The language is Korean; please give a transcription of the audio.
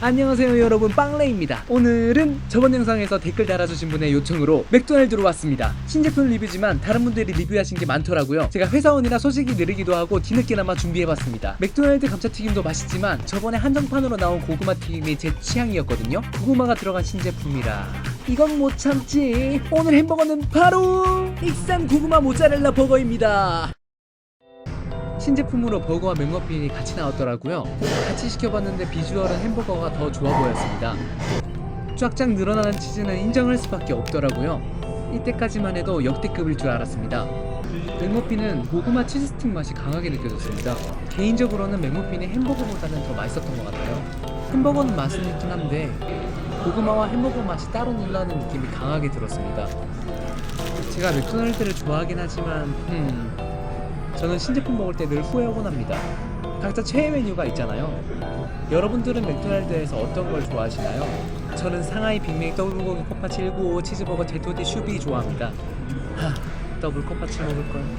안녕하세요 여러분. 빵레입니다. 오늘은 저번 영상에서 댓글 달아주신 분의 요청으로 맥도날드로 왔습니다. 신제품 리뷰지만 다른 분들이 리뷰하신 게 많더라고요. 제가 회사원이라 소식이 느리기도 하고 뒤늦게나마 준비해봤습니다. 맥도날드 감자튀김도 맛있지만 저번에 한정판으로 나온 고구마 튀김이 제 취향이었거든요. 고구마가 들어간 신제품이라. 이건 못 참지. 오늘 햄버거는 바로 익산 고구마 모짜렐라 버거입니다 신제품으로 버거와 맥머핀이 같이 나왔더라고요. 같이 시켜봤는데 비주얼은 햄버거가 더 좋아 보였습니다. 쫙쫙 늘어나는 치즈는 인정할 수밖에 없더라고요. 이때까지만 해도 역대급일 줄 알았습니다. 맥머핀은 고구마 치즈 스틱 맛이 강하게 느껴졌습니다. 개인적으로는 맥머핀이 햄버거보다는 더 맛있었던 것 같아요. 햄버거는 맛은 있긴 한데 고구마와 햄버거 맛이 따로 놀라는 느낌이 강하게 들었습니다. 제가 맥도날드를 좋아하긴 하지만 음, 저는 신제품 먹을 때 늘 후회하곤 합니다. 각자 최애 메뉴가 있잖아요. 여러분들은 맥도날드에서 어떤 걸 좋아하시나요? 저는 상하이 빅맥 더블고기 코파치 195 치즈버거 제토디 슈비 좋아합니다. 하, 더블 코파치 먹을 걸.